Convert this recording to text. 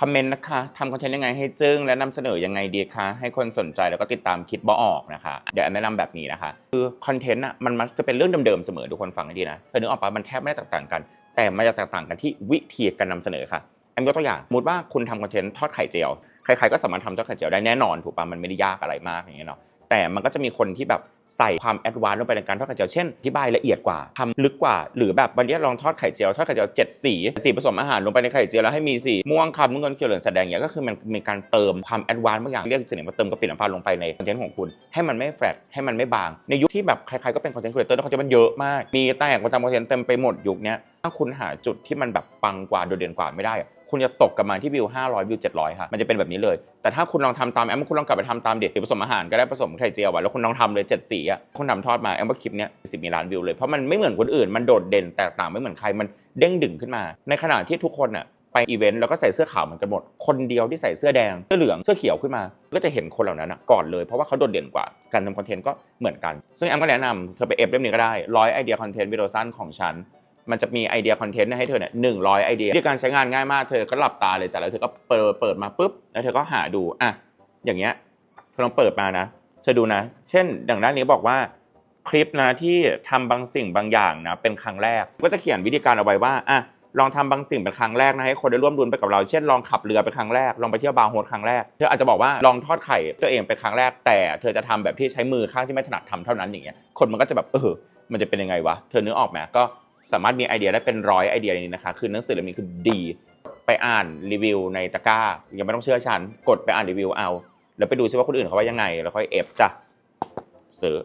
คอมเมนต์นะคะทำคอนเทนต์ยังไงให้จึ้งและนำเสนอยังไงดีคะให้คนสนใจแล้วก็ติดตามคิดบ่ออกนะคะ เดี๋ยวแอมแนะนำแบบนี้นะคะ คือคอนเทนต์อะมันมักจะเป็นเรื่องเดิมๆเสมอทุกคนฟังให้ดีนะเธอนึกออกปะมันแทบไม่ได้แตกต่างกัน แต่มันจะแตกต่างกันที่วิธีการนำเสนอค่ะแอมยกตัวอย่างสมมติว่าคุณทำคอนเทนต์ทอดไข่เจียวใครๆก็สามารถทำทอดไข่เจียวได้แน่นอนถูกปะมันไม่ได้ยากอะไรมากอย่างเงี้ยเนาะ แต่มันก็จะมีคนที่แบบใส่ความแอดวานซ์ลงไปในการทอดไข่เจียวเช่นอธิบายละเอียดกว่าทำลึกกว่า หรือแบบวันนี้ลองทอดไข่เจียวทอดไข่เจียวเจ็ดสีสีผสมอาหารลงไปในไข่เจียวแล้วให้มีสีม่วงคำน้ำเงินเขียวเหลืองแสดงอย่างเงี้ก็คือมันมีการเติมความแอดวานซ์บางอย่างเรียกสิ่งมาเติมกระปิน้ำปลาลงไปในคอนเทนต์ของคุณ ให้มันไม่แฟลตให้มันไม่บาง ในยุคที่แบบใครๆก็เป็นคอนเทนต์ครีเอเตอร์แล้วคอนเทนต์มันเยอะมากมีแต่คนทำคอนเทนต์เต็มไปหมดยุคนี้ถ้าคุณหาจุดที่มันแบบปังกว่าโดดเด่นกว่าไม่ได้ คุณจะตกกลับมาที่วิว500วิว700 ค่ะ มันจะเป็นแบบนี้เลย แต่ถ้าคุณลองทำตามแอมคุณลองกลับไปทำตามเด็ดผสมอาหารก็ได้ผสมไข่เจียวอะแล้วคุณลองทำเลย7สีอะคุณทำทอดมาแอมว่าคลิปเนี้ยสิบมีล้านวิวเลยเพราะมันไม่เหมือนคนอื่นมันโดดเด่นแตกต่างไม่เหมือนใครมันเด้งดึงขึ้นมา ในขณะที่ทุกคนอะไปอีเวนต์แล้วก็ใส่เสื้อขาวเหมือนกันหมด คนเดียวที่ใส่เสื้อแดง เสื้อเหลือง เสื้อเขียวขึ้นมา ก็จะเห็นคนเหล่านั้นอะก่อนเลย เพราะว่าเขาโดดเด่นกว่า การทำคอนเทนต์ก็เหมือนกัน ซึ่งแอมก็แนะนำเธอไปเอฟเล่มนี้ก็ได้ร้อยไอเดียคอนเทนต์วิดีโอสั้นของฉัน มันจะมีไอเดียคอนเทนต์ให้เธอเนี่ยหนึ่งร้อยไอเดียที่การใช้งานง่ายมากเธอก็หลับตาเลยจ้ะแล้วเธอก็เปิดเปิดมาปุ๊บแล้วเธอก็หาดูอะอย่างเงี้ยเธอลองเปิดมานะเธอดูนะ เช่นดังด้านนี้บอกว่าคลิปนะที่ทำบางสิ่งบางอย่างนะเป็นครั้งแรก ก็จะเขียนวิธีการเอาไว้ว่าอะลองทำบางสิ่งเป็นครั้งแรกนะให้คนได้ร่วมรุนไปกับเรา เช่นลองขับเรือเป็นครั้งแรกลองไปเที่ยวบาร์โฮสครั้งแรกเธออาจจะบอกว่าลองทอดไข่ตัวเองเป็นครั้งแรกแต่เธอจะทำแบบที่ใช้มือข้างที่ไม่ถนัดทำเท่านั้นอย่างเงี้ยคนมันก็จะแบบเออมันจะเป็นยังไงวะเธอนึกออกไหมก็ สามารถมีไอเดียได้เป็นร้อยไอเดียในนี้นะคะ คือหนังสือเล่มนี้คือดี ไปอ่านรีวิวในตะกร้า ยังไม่ต้องเชื่อฉัน กดไปอ่านรีวิวเอา แล้วไปดูซิว่าคนอื่นเขาว่ายังไง แล้วค่อยเอฟจ้ะซื้อ